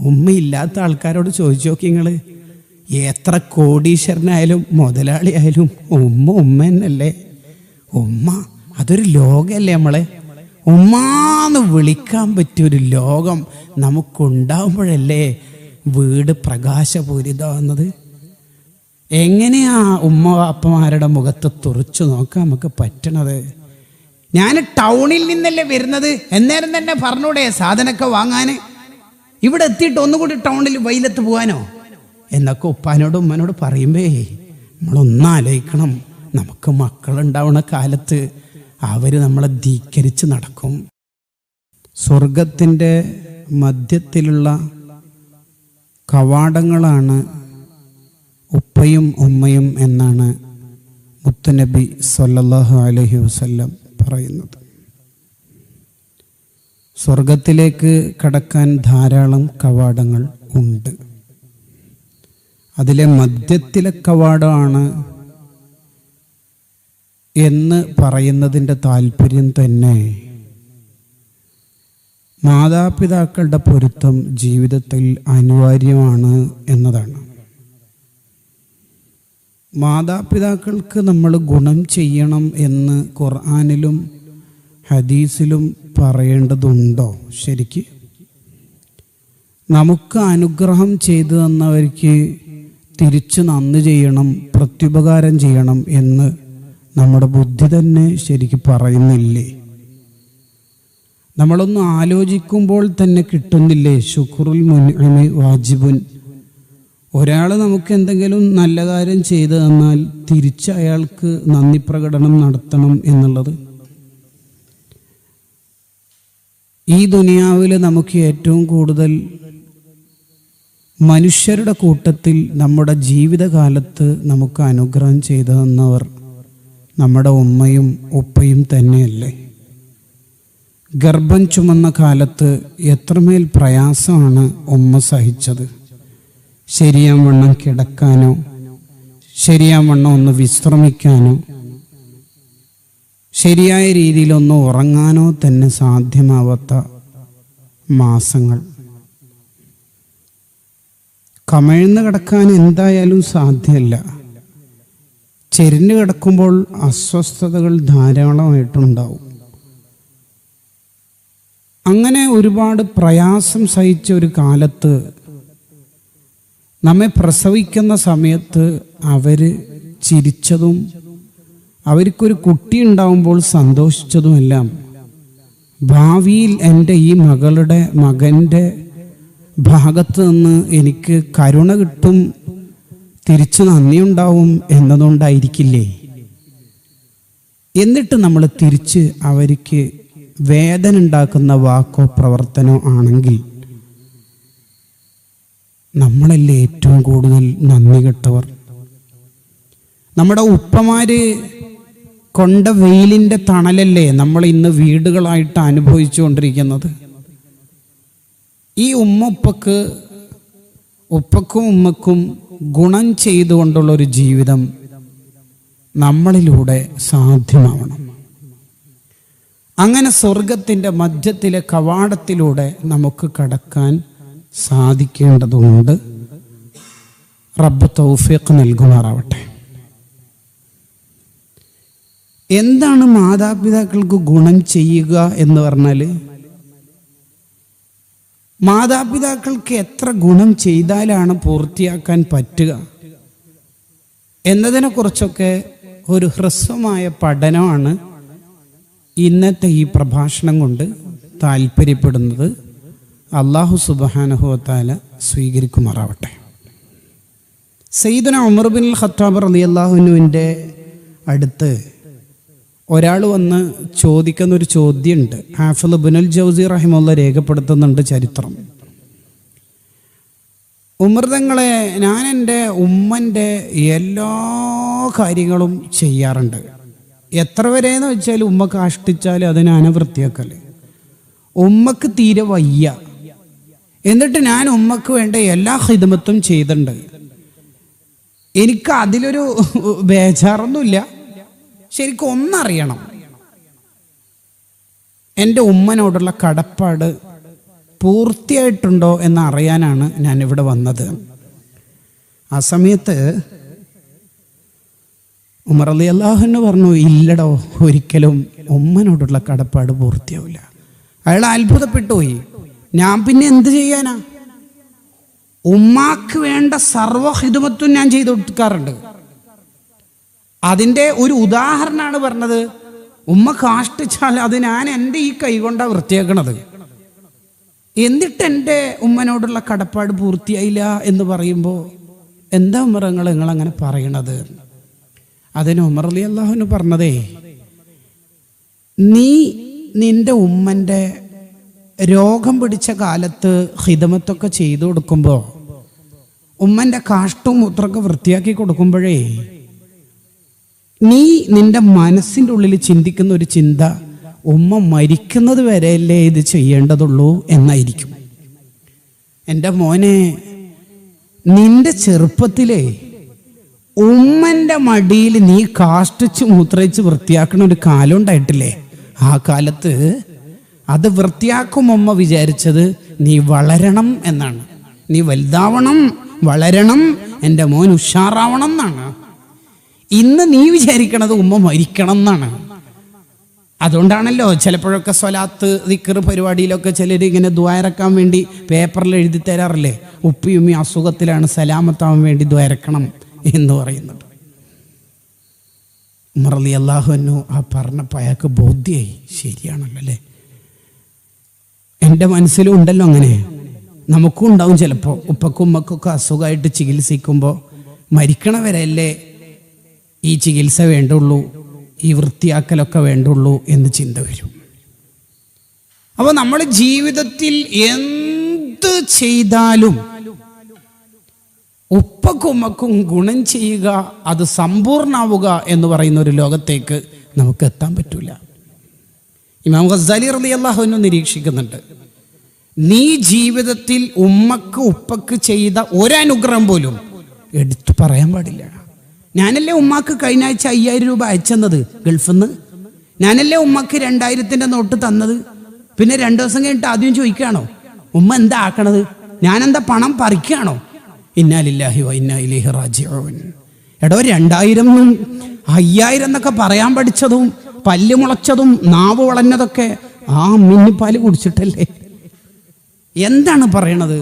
ഉമ്മയില്ലാത്ത ആൾക്കാരോട് ചോദിച്ചു നോക്കി നിങ്ങൾ എത്ര കോടീശ്വരനായാലും മുതലാളിയായാലും ഉമ്മ ഉമ്മ തന്നെയല്ലേ. ഉമ്മ അതൊരു ലോകമല്ലേ നമ്മളെ. ഉമ്മാന്ന് വിളിക്കാൻ പറ്റിയൊരു ലോകം നമുക്കുണ്ടാവുമ്പോഴല്ലേ വീട് പ്രകാശപൂരിതമാകുന്നത് എങ്ങനെയാ ഉമ്മ അപ്പമാരുടെ മുഖത്ത് തുറച്ചു നോക്കാൻ നമുക്ക് പറ്റണത്? ഞാൻ ടൗണിൽ നിന്നല്ലേ വരുന്നത്. എന്നേരം തന്നെ പറഞ്ഞൂടെ സാധനമൊക്കെ വാങ്ങാൻ ഇവിടെ എത്തിയിട്ട് ഒന്നുകൂടി ടൗണിൽ വെയിലത്ത് പോകാനോ? എന്നൊക്കെ ഉപ്പാനോട് ഉമ്മനോട് പറയുമ്പേ നമ്മളൊന്നാലോചിക്കണം നമുക്ക് മക്കളുണ്ടാവുന്ന കാലത്ത് അവർ നമ്മളെ ധീക്കരിച്ച് നടക്കും. സ്വർഗത്തിന്റെ മധ്യത്തിലുള്ള കവാടങ്ങളാണ് ഉപ്പയും ഉമ്മയും എന്നാണ് മുത്തനബി സല്ലല്ലാഹു അലഹി വസല്ലം പറയുന്നത്. സ്വർഗത്തിലേക്ക് കടക്കാൻ ധാരാളം കവാടങ്ങൾ ഉണ്ട്. അതിലെ മധ്യത്തിലെ കവാടമാണ് എന്ന് പറയുന്നതിന്റെ താല്പര്യം തന്നെ മാതാപിതാക്കളുടെ പൊരുത്തം ജീവിതത്തിൽ അനിവാര്യമാണ് എന്നതാണ്. മാതാപിതാക്കൾക്ക് നമ്മൾ ഗുണം ചെയ്യണം എന്ന് ഖുർആാനിലും ഹദീസിലും പറയേണ്ടതുണ്ടോ? ശരിക്ക്. നമുക്ക് അനുഗ്രഹം ചെയ്തു തന്നവർക്ക് തിരിച്ച് നന്ദി ചെയ്യണം പ്രത്യുപകാരം ചെയ്യണം എന്ന് നമ്മുടെ ബുദ്ധി തന്നെ ശരിക്ക് പറയുന്നില്ലേ? നമ്മളൊന്ന് ആലോചിക്കുമ്പോൾ തന്നെ കിട്ടുന്നില്ലേ? ശുക്രുൽ മുനിമി വാജിബുൻ. ഒരാൾ നമുക്ക് എന്തെങ്കിലും നല്ല കാര്യം ചെയ്തു തന്നാൽ തിരിച്ച് അയാൾക്ക് നന്ദി പ്രകടനം നടത്തണം എന്നുള്ളത് ഈ ദുനിയാവിൽ നമുക്ക് ഏറ്റവും കൂടുതൽ മനുഷ്യരുടെ കൂട്ടത്തിൽ നമ്മുടെ ജീവിതകാലത്ത് നമുക്ക് അനുഗ്രഹം ചെയ്തു തന്നവർ നമ്മുടെ ഉമ്മയും ഉപ്പയും തന്നെയല്ലേ? ഗർഭം ചുമന്ന കാലത്ത് എത്രമേൽ പ്രയാസമാണ് ഉമ്മ സഹിച്ചത്? ശരിയാവണ്ണം കിടക്കാനോ ശരിയാവണ്ണം ഒന്ന് വിശ്രമിക്കാനോ ശരിയായ രീതിയിൽ ഒന്ന് ഉറങ്ങാനോ തന്നെ സാധ്യമാവാത്ത മാസങ്ങൾ. കമഴ്ന്ന് കിടക്കാൻ എന്തായാലും സാധ്യമല്ല ചെരിഞ്ഞ് കിടക്കുമ്പോൾ അസ്വസ്ഥതകൾ ധാരാളമായിട്ടുണ്ടാവും. അങ്ങനെ ഒരുപാട് പ്രയാസം സഹിച്ച ഒരു കാലത്ത് നമ്മെ പ്രസവിക്കുന്ന സമയത്ത് അവർ ചിരിച്ചതും അവർക്കൊരു കുട്ടി ഉണ്ടാവുമ്പോൾ സന്തോഷിച്ചതുമെല്ലാം ഭാവിയിൽ എന്റെ ഈ മകളുടെ മകന്റെ ഭാഗത്ത് നിന്ന് എനിക്ക് കരുണ കിട്ടും തിരിച്ചു നന്ദിയുണ്ടാവും എന്നതുകൊണ്ടായിരിക്കില്ലേ? എന്നിട്ട് നമ്മൾ തിരിച്ച് അവർക്ക് വേദന ഉണ്ടാക്കുന്ന വാക്കോ പ്രവർത്തനോ ആണെങ്കിൽ നമ്മളല്ലേ ഏറ്റവും കൂടുതൽ നന്ദി കെട്ടവർ? നമ്മുടെ ഉപ്പമാര് കൊണ്ട വെയിലിന്റെ തണലല്ലേ നമ്മൾ ഇന്ന് വീടുകളായിട്ട് അനുഭവിച്ചുകൊണ്ടിരിക്കുന്നത്? ഈ ഉമ്മ ഉപ്പക്ക് ഉപ്പക്കും ഉമ്മക്കും ഗുണം ചെയ്തുകൊണ്ടുള്ള ഒരു ജീവിതം നമ്മളിലൂടെ സാധ്യമാവണം. അങ്ങനെ സ്വർഗത്തിന്റെ മധ്യത്തിലെ കവാടത്തിലൂടെ നമുക്ക് കടക്കാൻ സാധിക്കേണ്ടതുണ്ട്. റബ്ബ് തൗഫീഖ് നൽകുമാറാവട്ടെ. എന്താണ് മാതാപിതാക്കൾക്ക് ഗുണം ചെയ്യുക എന്ന് പറഞ്ഞാൽ മാതാപിതാക്കൾക്ക് എത്ര ഗുണം ചെയ്താലാണ് പൂർത്തിയാക്കാൻ പറ്റുക? എന്നതിനെക്കുറിച്ചൊക്കെ ഒരു ഹ്രസ്വമായ പഠനമാണ് ഇന്നത്തെ ഈ പ്രഭാഷണം കൊണ്ട് താല്പര്യപ്പെടുന്നത്. അള്ളാഹു സുബാനഹുത്താല സ്വീകരിക്കുമാറാവട്ടെ. സയ്യിദന ഉമർ ബിൻ ഖത്താബ് അലി അള്ളാഹുനുവിന്റെ അടുത്ത് ഒരാൾ വന്ന് ചോദിക്കുന്ന ഒരു ചോദ്യമുണ്ട്. ഹാഫിൽ ബുനൽ ജൗസി റഹിമുള്ള രേഖപ്പെടുത്തുന്നുണ്ട് ചരിത്രം. ഉമൃതങ്ങളെ ഞാൻ എന്റെ ഉമ്മന്റെ എല്ലാ കാര്യങ്ങളും ചെയ്യാറുണ്ട്. എത്ര വരെയെന്ന് വെച്ചാൽ ഉമ്മ കാഷ്ടിച്ചാൽ അതിനെ അനവൃത്തിയാക്കൽ. ഉമ്മക്ക് തീരെ വയ്യ. എന്നിട്ട് ഞാൻ ഉമ്മക്ക് വേണ്ട എല്ലാ ഹിതമത്വം ചെയ്തിട്ടുണ്ട്. എനിക്ക് അതിലൊരു ബേജാറൊന്നുമില്ല. ശരിക്കും ഒന്നറിയണം. എന്റെ ഉമ്മനോടുള്ള കടപ്പാട് പൂർത്തിയായിട്ടുണ്ടോ എന്ന് അറിയാനാണ് ഞാൻ ഇവിടെ വന്നത്. ആ സമയത്ത് ഉമർ അലി അള്ളാഹുന്ന് പറഞ്ഞു ഇല്ലടോ ഒരിക്കലും ഉമ്മനോടുള്ള കടപ്പാട് പൂർത്തിയാവില്ല. അയാൾ അത്ഭുതപ്പെട്ടു പോയി. ഞാൻ പിന്നെ എന്ത് ചെയ്യാനാ? ഉമ്മാക്ക് വേണ്ട സർവഹിതുമത്വം ഞാൻ ചെയ്തു കൊടുക്കാറുണ്ട്. അതിന്റെ ഒരു ഉദാഹരണമാണ് പറഞ്ഞത്. ഉമ്മ കാഷ്ടിച്ചാൽ അത് ഞാൻ എന്റെ ഈ കൈ കൊണ്ടാണ് വൃത്തിയാക്കണത്. എന്നിട്ട് എന്റെ ഉമ്മനോടുള്ള കടപ്പാട് പൂർത്തിയായില്ല എന്ന് പറയുമ്പോൾ എന്താ ഉമ്മറങ്ങൾ നിങ്ങൾ അങ്ങനെ പറയണത്? അതിന് ഉമർ അലി അള്ളാഹുവിന് പറഞ്ഞതേ നീ നിന്റെ ഉമ്മന്റെ രോഗം പിടിച്ച കാലത്ത് ഹിതമത്തൊക്കെ ചെയ്തു കൊടുക്കുമ്പോൾ ഉമ്മന്റെ കാഷ്ടവും മൂത്രമൊക്കെ വൃത്തിയാക്കി കൊടുക്കുമ്പോഴേ നീ നിന്റെ മനസ്സിന്റെ ഉള്ളിൽ ചിന്തിക്കുന്ന ഒരു ചിന്ത ഉമ്മ മരിക്കുന്നത് വരെയല്ലേ ഇത് ചെയ്യേണ്ടതുള്ളൂ എന്നായിരിക്കും. എന്റെ മോനെ നിന്റെ ചെറുപ്പത്തിലേ ഉമ്മന്റെ മടിയിൽ നീ കാഷ്ടിച്ച് മൂത്രയിച്ച് വൃത്തിയാക്കുന്ന ഒരു കാലം ഉണ്ടായിട്ടില്ലേ? ആ കാലത്ത് അത് വൃത്തിയാക്കും ഉമ്മ വിചാരിച്ചത് നീ വളരണം എന്നാണ്. നീ വലുതാവണം വളരണം എന്റെ മോൻ ഉഷാറാവണം എന്നാണ്. ഇന്ന് നീ വിചാരിക്കണത് ഉമ്മ മരിക്കണം എന്നാണ്. അതുകൊണ്ടാണല്ലോ ചിലപ്പോഴൊക്കെ സ്വലാത്ത് ദിക്കർ പരിപാടിയിലൊക്കെ ചിലർ ഇങ്ങനെ ദ്വാരക്കാൻ വേണ്ടി പേപ്പറിൽ എഴുതി തരാറില്ലേ? ഉപ്പിയുമ്മി അസുഖത്തിലാണ് സലാമത്താവാൻ വേണ്ടി ദ്വാരക്കണം എന്ന് പറയുന്നുണ്ട്. മറലി അള്ളാഹുനു ആ പറഞ്ഞപ്പോൾ അയാൾക്ക് ബോധ്യമായി ശരിയാണല്ലോ അല്ലേ? എന്റെ മനസ്സിലും ഉണ്ടല്ലോ അങ്ങനെ. നമുക്കും ഉണ്ടാവും ചിലപ്പോൾ ഉപ്പക്കും ഉമ്മക്കൊക്കെ അസുഖമായിട്ട് ചികിത്സിക്കുമ്പോൾ മരിക്കണവരല്ലേ? ഈ ചികിത്സ വേണ്ടുള്ളൂ ഈ വൃത്തിയാക്കലൊക്കെ വേണ്ടുള്ളൂ എന്ന് ചിന്ത വരും. അപ്പോൾ നമ്മൾ ജീവിതത്തിൽ എന്ത് ചെയ്താലും ഉപ്പക്കുമ്മക്കും ഗുണം ചെയ്യുക അത് സമ്പൂർണാവുക എന്ന് പറയുന്ന ഒരു ലോകത്തേക്ക് നമുക്ക് എത്താൻ പറ്റില്ല ഇമാം ഗസാലി റലി അള്ളാഹുവിനെ നിരീക്ഷിക്കുന്നുണ്ട് നീ ജീവിതത്തിൽ ഉമ്മക്ക് ഉപ്പക്ക് ചെയ്ത ഒരനുഗ്രഹം പോലും എടുത്തു പറയാൻ പാടില്ല. ഞാനല്ലേ ഉമ്മാക്ക് കഴിഞ്ഞ ആഴ്ച അയ്യായിരം രൂപ അയച്ചെന്നത്? ഗൾഫിൽ നിന്ന്. ഞാനല്ലേ ഉമ്മക്ക് രണ്ടായിരത്തിന്റെ നോട്ട് തന്നത്? പിന്നെ രണ്ടു ദിവസം കഴിഞ്ഞിട്ട് ആദ്യം ചോദിക്കുകയാണോ? ഉമ്മ എന്താ ആക്കണത്? ഞാനെന്താ പണം പറിക്കുകയാണോ? ഇന്നാലില്ലാഹി വൈനാലിഹി റാജിഊൻ. എടോ രണ്ടായിരം അയ്യായിരം എന്നൊക്കെ പറയാൻ പഠിച്ചതും പല്ല് മുളച്ചതും നാവ് വളഞ്ഞതൊക്കെ ആ മിന്നിപ്പാൽ കുടിച്ചിട്ടല്ലേ? എന്താണ് പറയണത്?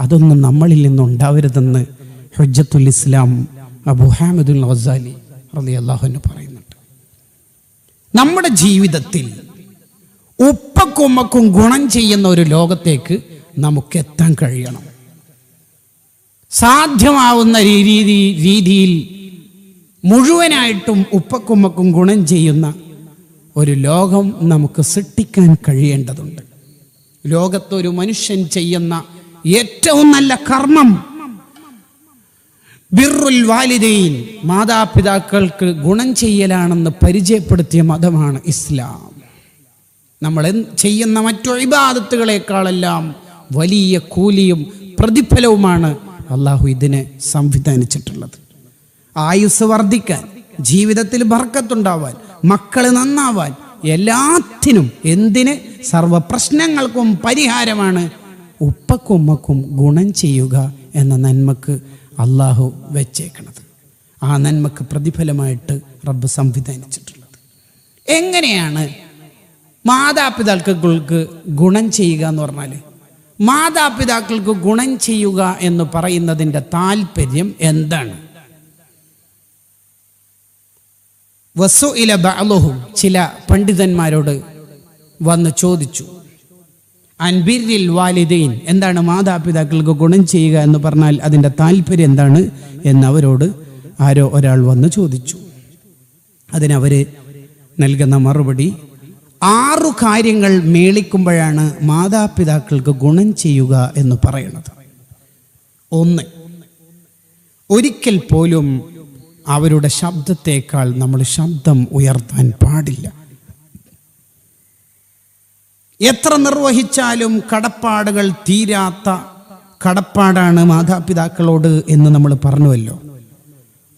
അതൊന്നും നമ്മളിൽ നിന്നുണ്ടാവരുതെന്ന് ഹുജ്ജത്തുൽ ഇസ്ലാം അബു ഹാമിദുൽ ഗസാലി റലി അള്ളാഹുവിന് പറയുന്നുണ്ട്. നമ്മുടെ ജീവിതത്തിൽ ഉപ്പക്കുമ്മക്കും ഗുണം ചെയ്യുന്ന ഒരു ലോകത്തേക്ക് നമുക്ക് എത്താൻ കഴിയണം. സാധ്യമാവുന്ന രീതി രീതിയിൽ മുഴുവനായിട്ടും ഉപ്പക്കുമ്മക്കും ഗുണം ചെയ്യുന്ന ഒരു ലോകം നമുക്ക് സൃഷ്ടിക്കാൻ കഴിയേണ്ടതുണ്ട്. ലോകത്തൊരു മനുഷ്യൻ ചെയ്യുന്ന ഏറ്റവും നല്ല കർമ്മം ബിറുൽ വാലിദൈൻ മാതാപിതാക്കൾക്ക് ഗുണം ചെയ്യലാണെന്ന് പരിചയപ്പെടുത്തിയ മതമാണ് ഇസ്ലാം. നമ്മൾ ചെയ്യുന്ന മറ്റു ഇബാദത്തുകളെക്കാളെല്ലാം വലിയ കൂലിയും പ്രതിഫലവുമാണ് അള്ളാഹു ഇതിനെ സംവിധാനിച്ചിട്ടുള്ളത്. ആയുസ് വർദ്ധിക്കാൻ ജീവിതത്തിൽ ബർക്കത്തുണ്ടാവാൻ മക്കൾ നന്നാവാൻ എല്ലാത്തിനും എന്തിന്? സർവ പ്രശ്നങ്ങൾക്കും പരിഹാരമാണ് ഉപ്പക്കും ഉമ്മക്കും ഗുണം ചെയ്യുക എന്ന നന്മക്ക് അള്ളാഹു വെച്ചേക്കണത്. ആ നന്മക്ക് പ്രതിഫലമായിട്ട് റബ്ബ് സംവിധാനിച്ചിട്ടുള്ളത്. എങ്ങനെയാണ് മാതാപിതാക്കൾക്ക് ഗുണം ചെയ്യുക എന്ന് പറഞ്ഞാൽ മാതാപിതാക്കൾക്ക് ഗുണം ചെയ്യുക എന്ന് പറയുന്നതിന്റെ താല്പര്യം എന്താണ്? വസു ഇല ബാലോഹും ചില പണ്ഡിതന്മാരോട് വന്ന് ചോദിച്ചു. അൻബിരിൽ വാലിദൈൻ. എന്താണ് മാതാപിതാക്കൾക്ക് ഗുണം ചെയ്യുക എന്ന് പറഞ്ഞാൽ അതിന്റെ താല്പര്യം എന്താണ് എന്നവരോട് ആരോ ഒരാൾ വന്ന് ചോദിച്ചു. അതിനവർ നൽകുന്ന മറുപടി ആറു കാര്യങ്ങൾ മേളിക്കുമ്പോഴാണ് മാതാപിതാക്കൾക്ക് ഗുണം ചെയ്യുക എന്ന് പറയുന്നത് ഒന്ന് ഒരിക്കൽ പോലും അവരുടെ ശബ്ദത്തേക്കാൾ നമ്മൾ ശബ്ദം ഉയർത്താൻ പാടില്ല. എത്ര നിർവഹിച്ചാലും കടപ്പാടുകൾ തീരാത്ത കടപ്പാടാണ് മാതാപിതാക്കളോട് എന്ന് നമ്മൾ പറഞ്ഞുവല്ലോ.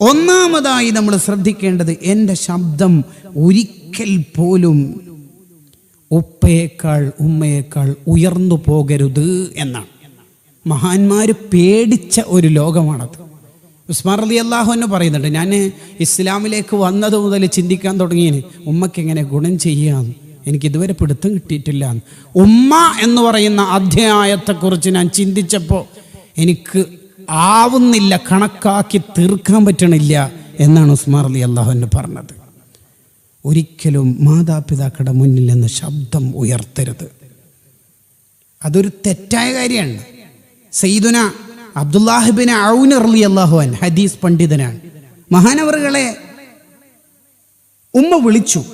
ഒന്നാമതായി നമ്മൾ ശ്രദ്ധിക്കേണ്ടത് എന്റെ ശബ്ദം ഒരിക്കൽ പോലും ഉപ്പയേക്കാൾ ഉമ്മയേക്കാൾ ഉയർന്നു പോകരുത് എന്നാണ്. മഹാന്മാർ പേടിച്ച ഒരു ലോകമാണത്. ഉസ്മാൻ അള്ളാഹു അള്ളാഹുവിന് പറയുന്നുണ്ട് ഞാൻ ഇസ്ലാമിലേക്ക് വന്നത് മുതൽ ചിന്തിക്കാൻ തുടങ്ങിയതിന് ഉമ്മയ്ക്ക് എങ്ങനെ ഗുണം ചെയ്യാം എനിക്ക് ഇതുവരെ പിടുത്തം കിട്ടിയിട്ടില്ല. ഉമ്മ എന്ന് പറയുന്ന അധ്യായത്തെക്കുറിച്ച് ഞാൻ ചിന്തിച്ചപ്പോൾ എനിക്ക് ആവുന്നില്ല കണക്കാക്കി തീർക്കാൻ പറ്റണില്ല എന്നാണ് ഉസ്മാർ അലി അള്ളാഹുവിന് പറഞ്ഞത്. ഒരിക്കലും മാതാപിതാക്കളുടെ മുന്നിൽ നിന്ന് ശബ്ദം ഉയർത്തരുത്. അതൊരു തെറ്റായ കാര്യമാണ്. സയ്യിദുന അബ്ദുല്ലാഹിബിൻ ഔൻ അർലി അള്ളാഹുവൻ ഹദീസ് പണ്ഡിതനാണ്. മഹാനവറുകളെ ഉമ്മ വിളിച്ചു.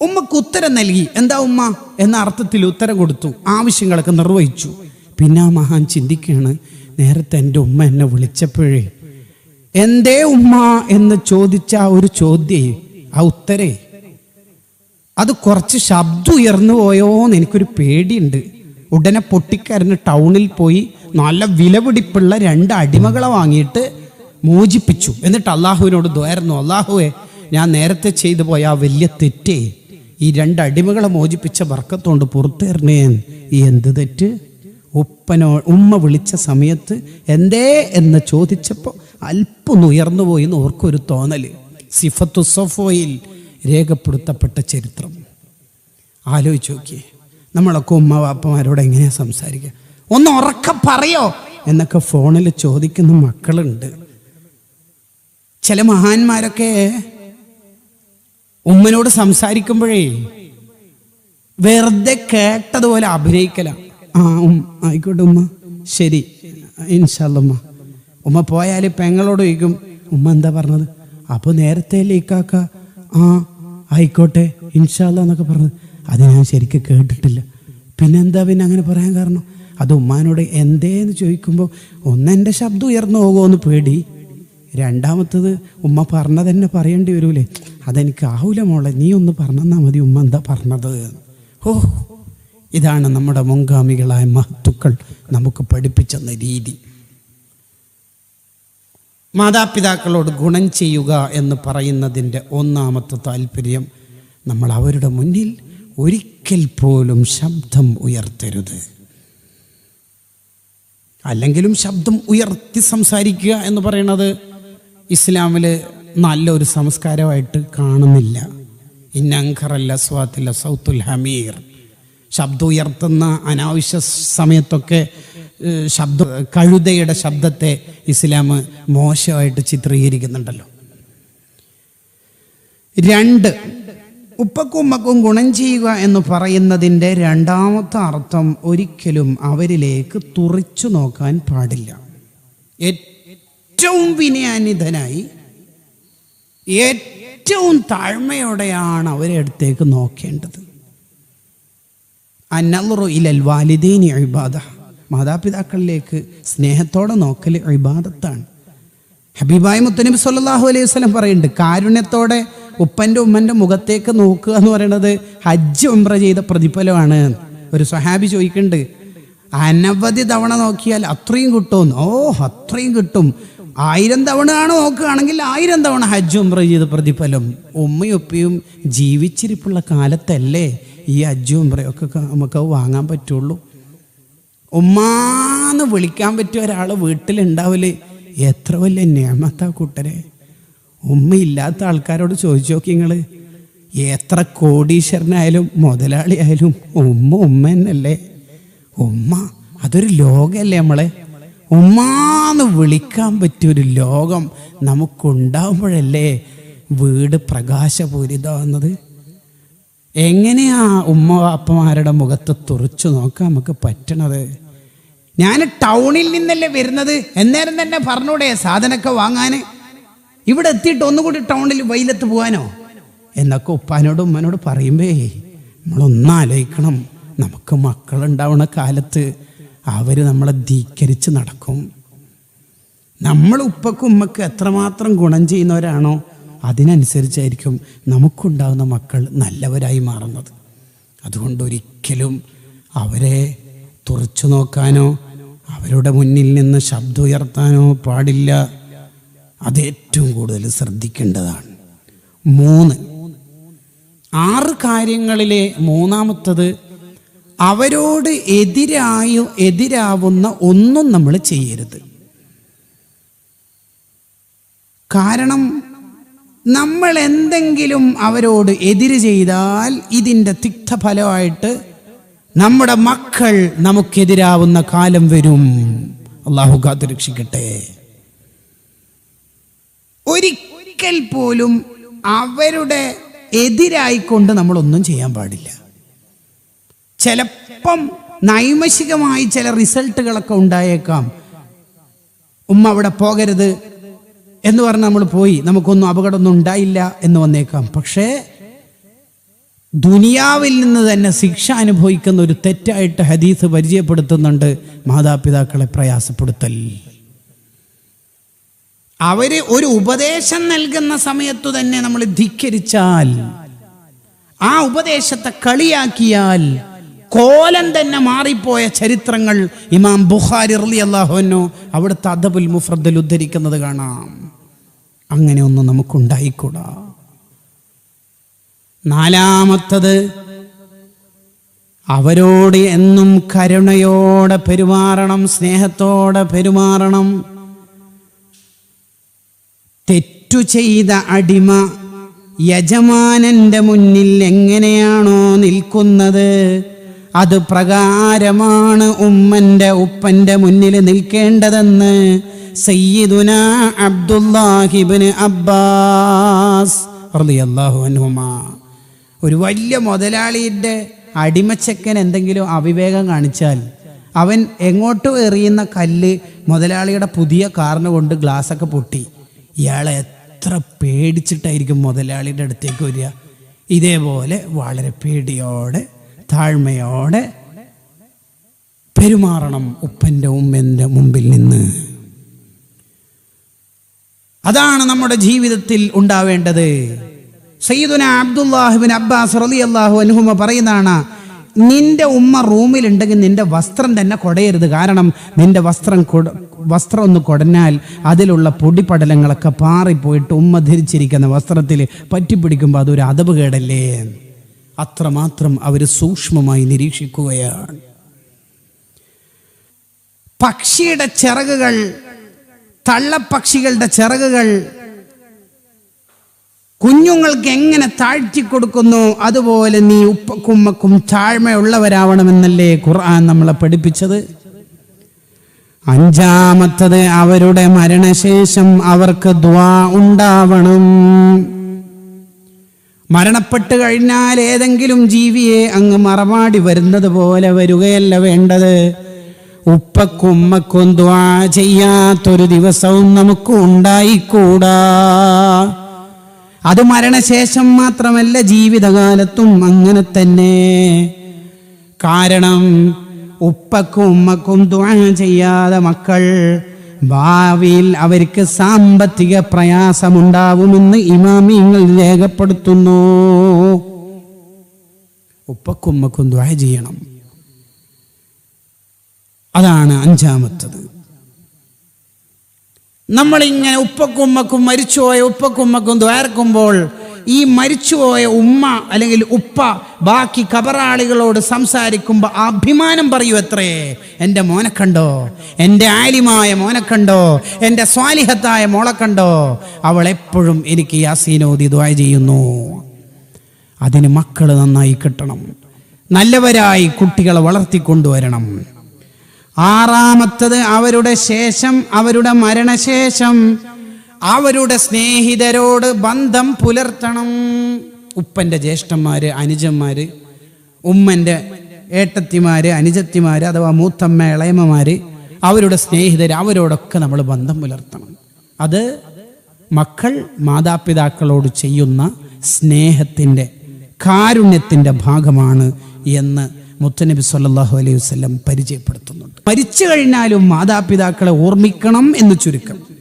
ഉമ്മക്ക് ഉത്തരം നൽകി. എന്താ ഉമ്മ? എന്ന അർത്ഥത്തിൽ ഉത്തരം കൊടുത്തു. ആവശ്യങ്ങളൊക്കെ നിർവഹിച്ചു. പിന്നെ ആ മഹാൻ ചിന്തിക്കുകയാണ് നേരത്തെ എന്റെ ഉമ്മ എന്നെ വിളിച്ചപ്പോഴേ എന്തേ ഉമ്മ? എന്ന് ചോദിച്ച ആ ഒരു ചോദ്യേ ആ ഉത്തരേ അത് കുറച്ച് ശബ്ദം ഉയർന്നു പോയോന്ന് എനിക്കൊരു പേടിയുണ്ട്. ഉടനെ പൊട്ടിക്കരഞ്ഞ് ടൗണിൽ പോയി നല്ല വിലപിടിപ്പുള്ള രണ്ട് അടിമകളെ വാങ്ങിയിട്ട് മോചിപ്പിച്ചു. എന്നിട്ട് അള്ളാഹുവിനോട് ദ്വയർന്നു അള്ളാഹുവെ ഞാൻ നേരത്തെ ചെയ്തു പോയ ആ വലിയ തെറ്റേ ഈ രണ്ട് അടിമകളെ മോചിപ്പിച്ച വർക്കത്തോണ്ട് പുറത്തേറിനേൻ ഈ എന്ത് തെറ്റ്? ഉപ്പനോ ഉമ്മ വിളിച്ച സമയത്ത് എന്തേ എന്ന് ചോദിച്ചപ്പോൾ അല്പം ഉയർന്നു പോയി എന്ന് ഓർക്കൊരു തോന്നൽ. സിഫത്തു സഫോയിൽ രേഖപ്പെടുത്തപ്പെട്ട ചരിത്രം. ആലോചിച്ച് നോക്കിയേ. നമ്മളൊക്കെ ഉമ്മ വാപ്പമാരോട് എങ്ങനെയാ സംസാരിക്കുക ഒന്ന് ഉറക്ക പറയോ? എന്നൊക്കെ ഫോണിൽ ചോദിക്കുന്ന മക്കളുണ്ട്. ചില മഹാന്മാരൊക്കെ ഉമ്മനോട് സംസാരിക്കുമ്പോഴേ വെറുതെ കേട്ടതുപോലെ അഭിനയിക്കല. ആ ഉം ആയിക്കോട്ടെ ഉമ്മ. ശരി. ഇൻഷാല്ല ഉമ്മ. ഉമ്മ പോയാൽ പെങ്ങളോട് ചോദിക്കും ഉമ്മ എന്താ പറഞ്ഞത്? അപ്പോൾ നേരത്തെ ലീക്കാക്ക. ആ ആയിക്കോട്ടെ. ഇൻഷാല്ല എന്നൊക്കെ പറഞ്ഞത്. അത് ഞാൻ ശരിക്കും കേട്ടിട്ടില്ല. പിന്നെന്താ പിന്നെ അങ്ങനെ പറയാൻ കാരണം? അത് ഉമ്മാനോട് എന്തേന്ന് ചോദിക്കുമ്പോൾ ഒന്നെന്റെ ശബ്ദം ഉയർന്നു പോകുമോ എന്ന് പേടി. രണ്ടാമത്തത് ഉമ്മ പറഞ്ഞതന്നെ പറയേണ്ടി വരൂലേ. അതെനിക്ക് ആവൂല മോളെ നീ ഒന്ന് പറഞ്ഞെന്നാൽ മതി ഉമ്മ എന്താ പറഞ്ഞത്. ഓ ഇതാണ് നമ്മുടെ മുൻഗാമികളായ മഹത്തുക്കൾ നമുക്ക് പഠിപ്പിച്ചെന്ന രീതി. മാതാപിതാക്കളോട് ഗുണം ചെയ്യുക എന്ന് പറയുന്നതിന്റെ ഒന്നാമത്തെ താല്പര്യം നമ്മൾ അവരുടെ മുന്നിൽ ഒരിക്കൽ പോലും ശബ്ദം ഉയർത്തരുത്. അല്ലെങ്കിലും ശബ്ദം ഉയർത്തി സംസാരിക്കുക എന്ന് പറയുന്നത് ഇസ്ലാമിൽ നല്ലൊരു സംസ്കാരമായിട്ട് കാണുന്നില്ല. ഇന്നങ്കറല്ല സ്വാത്തില്ല സൗത്തുൽ ഹമീർ. ശബ്ദം ഉയർത്തുന്ന അനാവശ്യ സമയത്തൊക്കെ ശബ്ദ കഴുതയുടെ ശബ്ദത്തെ ഇസ്ലാം മോശമായിട്ട് ചിത്രീകരിക്കുന്നുണ്ടല്ലോ. രണ്ട് ഉപ്പക്കും ഉമ്മക്കും ഗുണം ചെയ്യുക എന്ന് പറയുന്നതിന്റെ രണ്ടാമത്തെ അർത്ഥം ഒരിക്കലും അവരിലേക്ക് തുറിച്ചു നോക്കാൻ പാടില്ല. ഏറ്റവും വിനയാനിതനായി ഏറ്റവും താഴ്മയോടെയാണ് അവരെ അടുത്തേക്ക് നോക്കേണ്ടത്. അന്നറുറു ഇലൽ വാലിദീനി ഇബാദ മാതാപിതാക്കളിലേക്ക് സ്നേഹത്തോടെ നോക്കൽ ഇബാദത്താണ്. ഹബീബായ് മുത്തനബി സല്ലാഹു അലൈഹി വസ്ലം പറയുന്നുണ്ട് കാരുണ്യത്തോടെ ഉപ്പന്റെ ഉമ്മന്റെ മുഖത്തേക്ക് നോക്കുക എന്ന് പറയുന്നത് ഹജ്ജ് ഉംറ ചെയ്ത പ്രതിഫലമാണ്. ഒരു സ്വഹാബി ചോദിക്കുന്നുണ്ട് അനവധി തവണ നോക്കിയാൽ അത്രയും കിട്ടും ഓ അത്രയും കിട്ടും. ആയിരം തവണ ആണ് നോക്കുകയാണെങ്കിൽ ആയിരം തവണ ഹജ്ജ് ഉംറ ചെയ്ത് പ്രതിഫലം. ഉമ്മയും ഉപ്പയും ജീവിച്ചിരിപ്പുള്ള കാലത്തല്ലേ ഈ ഹജ്ജ് ഉംറയൊക്കെ നമുക്ക് വാങ്ങാൻ പറ്റുള്ളൂ. ഉമ്മാന്ന് വിളിക്കാൻ പറ്റിയ ഒരാൾ വീട്ടിലുണ്ടാവില്ലേ എത്ര വലിയ നിയമത്താ കൂട്ടരെ. ഉമ്മയില്ലാത്ത ആൾക്കാരോട് ചോദിച്ചു നോക്കി നിങ്ങൾ എത്ര കോടീശ്വരനായാലും മുതലാളിയായാലും ഉമ്മ ഉമ്മ തന്നെയല്ലേ. ഉമ്മ അതൊരു ലോകമല്ലേ നമ്മളെ. ഉമ്മാന്ന് വിളിക്കാൻ പറ്റിയൊരു ലോകം നമുക്കുണ്ടാവുമ്പോഴല്ലേ വീട് പ്രകാശപൂരിതാവുന്നത് എങ്ങനെയാ ഉമ്മ അപ്പമാരുടെ മുഖത്ത് തുറച്ചു നോക്കാൻ നമുക്ക് പറ്റണത്? ഞാൻ ടൗണിൽ നിന്നല്ലേ വരുന്നത്? എന്നേരം തന്നെ പറഞ്ഞൂടെ സാധനമൊക്കെ വാങ്ങാൻ ഇവിടെ എത്തിയിട്ട് ഒന്നുകൂടി ടൗണിൽ വെയിലത്ത് പോകാനോ? എന്നൊക്കെ ഉപ്പാനോട് ഉമ്മനോട് പറയുമ്പേ നമ്മളൊന്നും ആലോചിക്കണം നമുക്ക് മക്കളുണ്ടാവുന്ന കാലത്ത് അവർ നമ്മളെ ധീക്കരിച്ച് നടക്കും. നമ്മൾ ഉപ്പക്കും ഉമ്മക്കും എത്രമാത്രം ഗുണം ചെയ്യുന്നവരാണോ അതിനനുസരിച്ചായിരിക്കും നമുക്കുണ്ടാകുന്ന മക്കൾ നല്ലവരായി മാറുന്നത്. അതുകൊണ്ട് ഒരിക്കലും അവരെ തുറച്ചു നോക്കാനോ അവരുടെ മുന്നിൽ നിന്ന് ശബ്ദം ഉയർത്താനോ പാടില്ല. അത് ഏറ്റവും കൂടുതൽ ശ്രദ്ധിക്കേണ്ടതാണ്. മൂന്ന് ആറ് കാര്യങ്ങളിലെ മൂന്നാമത്തത് അവരോട് എതിരായോ എതിരാവുന്ന ഒന്നും നമ്മൾ ചെയ്യരുത്. കാരണം നമ്മൾ എന്തെങ്കിലും അവരോട് എതിര് ചെയ്താൽ ഇതിന്റെ തിക്തഫലമായിട്ട് നമ്മുടെ മക്കൾ നമുക്കെതിരാവുന്ന കാലം വരും. അള്ളാഹു കാത്തുരക്ഷിക്കട്ടെ. ഒരിക്കൽ പോലും അവരുടെ എതിരായിക്കൊണ്ട് നമ്മളൊന്നും ചെയ്യാൻ പാടില്ല. ചിലപ്പം നൈമശികമായി ചില റിസൾട്ടുകളൊക്കെ ഉണ്ടായേക്കാം. ഉമ്മ അവിടെ പോകരുത് എന്ന് പറഞ്ഞ് നമ്മൾ പോയി. നമുക്കൊന്നും അപകടമൊന്നും ഉണ്ടായില്ല എന്ന് വന്നേക്കാം. പക്ഷേ ദുനിയാവിൽ നിന്ന് തന്നെ ശിക്ഷ അനുഭവിക്കുന്ന ഒരു തെറ്റായിട്ട് ഹദീസ് പരിചയപ്പെടുത്തുന്നുണ്ട് മാതാപിതാക്കളെ പ്രയാസപ്പെടുത്തൽ. അവർ ഒരു ഉപദേശം നൽകുന്ന സമയത്തു തന്നെ നമ്മൾ ധിക്കരിച്ചാൽ ആ ഉപദേശത്തെ കളിയാക്കിയാൽ കോലം തന്നെ മാറിപ്പോയ ചരിത്രങ്ങൾ ഇമാം ബുഖാരി റലി അള്ളാഹുനോ അവിടുത്തെ അദബുൽ മുഫ്രദിൽ ഉദ്ധരിക്കുന്നത് കാണാം. അങ്ങനെ അങ്ങനെയൊന്നും നമുക്കുണ്ടായിക്കൂടാ. നാലാമത്തത് അവരോട് എന്നും കരുണയോടെ പെരുമാറണം സ്നേഹത്തോടെ പെരുമാറണം. തെറ്റു ചെയ്ത അടിമ യജമാനന്റെ മുന്നിൽ എങ്ങനെയാണോ നിൽക്കുന്നത്? അത് പ്രകാരമാണ് ഉമ്മന്റെ ഉപ്പന്റെ മുന്നിൽ നിൽക്കേണ്ടതെന്ന് സയ്യിദുന അബ്ദുല്ലാഹിബിന് അബ്ബാസ് ഒരു വലിയ മുതലാളിയുടെ അടിമച്ചക്കൻ എന്തെങ്കിലും അവിവേകം കാണിച്ചാൽ അവൻ എങ്ങോട്ട് എറിയുന്ന കല്ല് മുതലാളിയുടെ പുതിയ കാറിന് കൊണ്ട് ഗ്ലാസ്സൊക്കെ പൊട്ടി. ഇയാളെ എത്ര പേടിച്ചിട്ടായിരിക്കും മുതലാളിയുടെ അടുത്തേക്ക് വരിക? ഇതേപോലെ വളരെ പേടിയോടെ താഴ്മയോടെ പെരുമാറണം ഉപ്പന്റെ ഉമ്മന്റെ മുമ്പിൽ നിന്ന്. അതാണ് നമ്മുടെ ജീവിതത്തിൽ ഉണ്ടാവേണ്ടത്. സയ്യിദുന അബ്ദുല്ലാഹിബിൻ അബ്ബാസ് റലി അള്ളാഹു അനുഹുമ പറയുന്നതാണ് നിന്റെ ഉമ്മ റൂമിലുണ്ടെങ്കിൽ നിന്റെ വസ്ത്രം തന്നെ കൊടയരുത്. കാരണം നിന്റെ വസ്ത്രം വസ്ത്രം ഒന്ന് കൊടഞ്ഞാൽ അതിലുള്ള പൊടിപടലങ്ങളൊക്കെ പാറിപ്പോയിട്ട് ഉമ്മ ധരിച്ചിരിക്കുന്ന വസ്ത്രത്തിൽ പറ്റിപ്പിടിക്കുമ്പോൾ അതൊരു അതവ് കേടല്ലേ? അത്രമാത്രം അവർ സൂക്ഷ്മമായി നിരീക്ഷിക്കുകയാണ്. പക്ഷിയുടെ ചിറകുകൾ തള്ളപ്പക്ഷികളുടെ ചിറകുകൾ കുഞ്ഞുങ്ങൾക്ക് എങ്ങനെ താഴ്ത്തി കൊടുക്കുന്നു? അതുപോലെ നീ ഉപ്പക്കുമ്മക്കും താഴ്മയുള്ളവരാവണമെന്നല്ലേ ഖുർആൻ നമ്മളെ പഠിപ്പിച്ചത്? അഞ്ചാമത്തത് അവരുടെ മരണശേഷം അവർക്ക് ദ്വാ ഉണ്ടാവണം. മരണപ്പെട്ട് കഴിഞ്ഞാൽ ഏതെങ്കിലും ജീവിയെ അങ്ങ് മറവാടി വരുന്നത് പോലെ വരികയല്ല വേണ്ടത്. ഉപ്പക്കും ഉമ്മക്കും ദ്വാ ചെയ്യാത്തൊരു ദിവസവും നമുക്ക് ഉണ്ടായിക്കൂടാ. അത് മരണശേഷം മാത്രമല്ല ജീവിതകാലത്തും അങ്ങനെ തന്നെ. കാരണം ഉപ്പക്കും ഉമ്മക്കും ദ്വാ ചെയ്യാതെ മക്കൾ ഭാവിയിൽ അവർക്ക് സാമ്പത്തിക പ്രയാസമുണ്ടാവുമെന്ന് ഇമാമിങ്ങൾ രേഖപ്പെടുത്തുന്നു. ഉപ്പക്കുമ്മക്കും ദ്വായ ചെയ്യണം. അതാണ് അഞ്ചാമത്തത്. നമ്മളിങ്ങനെ ഉപ്പക്കുമ്മക്കും മരിച്ചുപോയ ഉപ്പക്കുമ്മക്കും ദ്വാരക്കുമ്പോൾ ഈ മരിച്ചുപോയ ഉമ്മ അല്ലെങ്കിൽ ഉപ്പ ബാക്കി കബറാളികളോട് സംസാരിക്കുമ്പോൾ അഭിമാനം പറയൂ എത്രേ? എന്റെ മോനെ കണ്ടോ? എന്റെ ആലിമായ മോനെ കണ്ടോ? എന്റെ സ്വാലിഹത്തായ മോളെ കണ്ടോ? അവൾ എപ്പോഴും എനിക്ക് യാസീനോദി ദ്വായ ചെയ്യുന്നു. അതിന് മക്കൾ നന്നായി കിട്ടണം. നല്ലവരായി കുട്ടികളെ വളർത്തിക്കൊണ്ടുവരണം. ആറാമത്തത് അവരുടെ ശേഷം അവരുടെ മരണശേഷം. അവരുടെ സ്നേഹിതരോട് ബന്ധം പുലർത്തണം. ഉപ്പന്റെ ജ്യേഷ്ഠന്മാര് അനുജന്മാര് ഉമ്മന്റെ ഏട്ടത്തിമാര് അനുജത്തിമാര് അഥവാ മൂത്തമ്മ ഇളയമ്മമാര് അവരുടെ സ്നേഹിതർ അവരോടൊക്കെ നമ്മൾ ബന്ധം പുലർത്തണം. അത് മക്കൾ മാതാപിതാക്കളോട് ചെയ്യുന്ന സ്നേഹത്തിന്റെ കാരുണ്യത്തിന്റെ ഭാഗമാണ് എന്ന് മുത്തനബി സല്ലാഹു അലൈഹി വസല്ലം പരിചയപ്പെടുത്തുന്നുണ്ട്. മരിച്ചു കഴിഞ്ഞാലും മാതാപിതാക്കളെ ഓർമ്മിക്കണം എന്ന് ചുരുക്കം.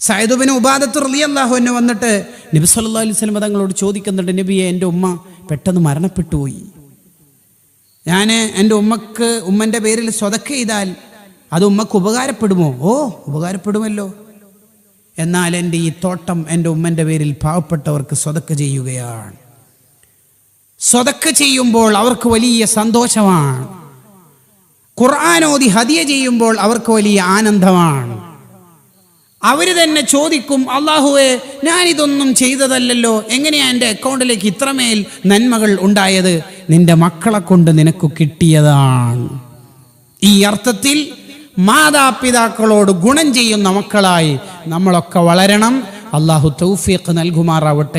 സൈദുബിന് ഉപാദത്ത് റളിയല്ലാഹു എന്നെ വന്നിട്ട് നബി സല്ലാ അലൈഹി സ്വലം തങ്ങളോട് ചോദിക്കുന്നുണ്ട് നബിയെ എന്റെ ഉമ്മ പെട്ടെന്ന് മരണപ്പെട്ടു പോയി ഞാൻ എന്റെ ഉമ്മക്ക് ഉമ്മന്റെ പേരിൽ സ്വതക്ക ചെയ്താൽ അത് ഉമ്മക്ക് ഉപകാരപ്പെടുമോ? ഓ ഉപകാരപ്പെടുമല്ലോ. എന്നാൽ എന്റെ ഈ തോട്ടം എന്റെ ഉമ്മന്റെ പേരിൽ പാവപ്പെട്ടവർക്ക് സ്വതക്ക ചെയ്യുകയാണ്. സ്വതക്ക് ചെയ്യുമ്പോൾ അവർക്ക് വലിയ സന്തോഷമാണ്. ഖുർആാനോദി ഹതിയ ചെയ്യുമ്പോൾ അവർക്ക് വലിയ ആനന്ദമാണ്. അവർ തന്നെ ചോദിക്കും അള്ളാഹുവെ ഞാനിതൊന്നും ചെയ്തതല്ലല്ലോ. എങ്ങനെയാ എന്റെ അക്കൗണ്ടിലേക്ക് ഇത്രമേൽ നന്മകൾ ഉണ്ടായത്? നിന്റെ മക്കളെ കൊണ്ട് നിനക്ക് കിട്ടിയതാണ്. ഈ അർത്ഥത്തിൽ മാതാപിതാക്കളോട് ഗുണം ചെയ്യുന്ന മക്കളായി നമ്മളൊക്കെ വളരണം. അള്ളാഹു തൗഫീഖ് നൽകുമാറാവട്ടെ.